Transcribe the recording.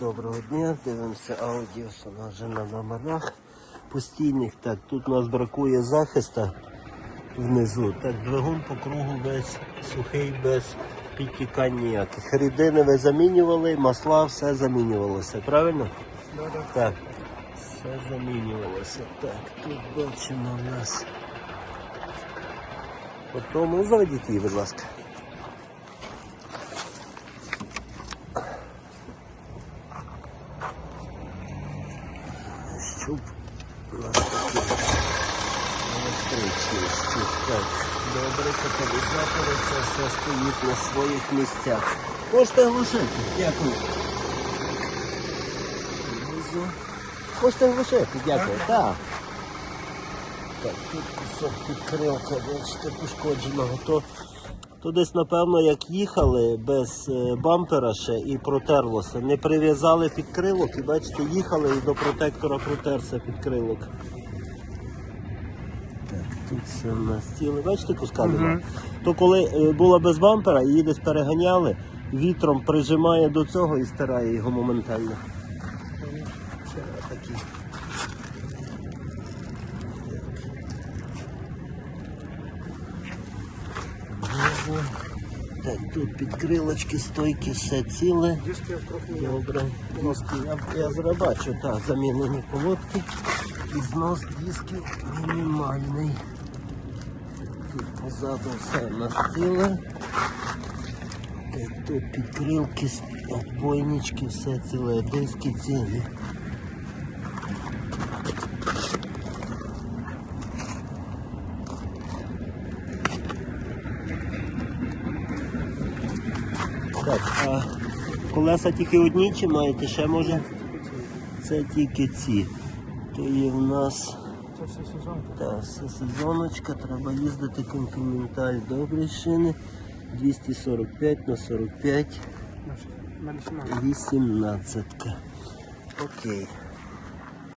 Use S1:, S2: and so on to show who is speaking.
S1: доброго дня. Дивимося аудіо, вона вже на номерах постійних. Так, тут у нас бракує захиста внизу. Так, двигун по кругу весь сухий, без підтікань ніяких. Рідини ви замінювали, масла, все замінювалося, правильно? Так, все замінювалося. Так, тут бачимо у нас. Потім, ну заведіть її, будь ласка. У нас. Так, добре, каталізатори, це все стоїть на своїх місцях. Можете глушити. Дякую. Можете глушити, дякую. Так. Так, тут кусок підкрилка, бачите, пошкодженого. То, то десь, напевно, як їхали без е, бампера ще і протерлося. Не прив'язали підкрилок і бачите, їхали і до протектора протерся підкрилок. Так, тут все на стіли. Бачите, куска нема. То коли е, була без бампера, її десь переганяли, вітром прижимає до цього і стирає його моментально. Це такі. Знизу. Так, тут підкрилочки, стойки, все ціле. Добре. Диски. Я, я зараз бачу, так, замінені колодки. І знос дисків мінімальний. Тут позаду все у нас ціле. Так, тут підкрилки, отбойнички, все ціле, диски цілі. Так, а колеса тільки одні чи маєте ще може? Це тільки ці. То є в нас
S2: Це все сезон.
S1: Так, все сезоночка, треба їздити континенталь добрі шини. 245 на 45,
S2: 18.
S1: 18. Окей.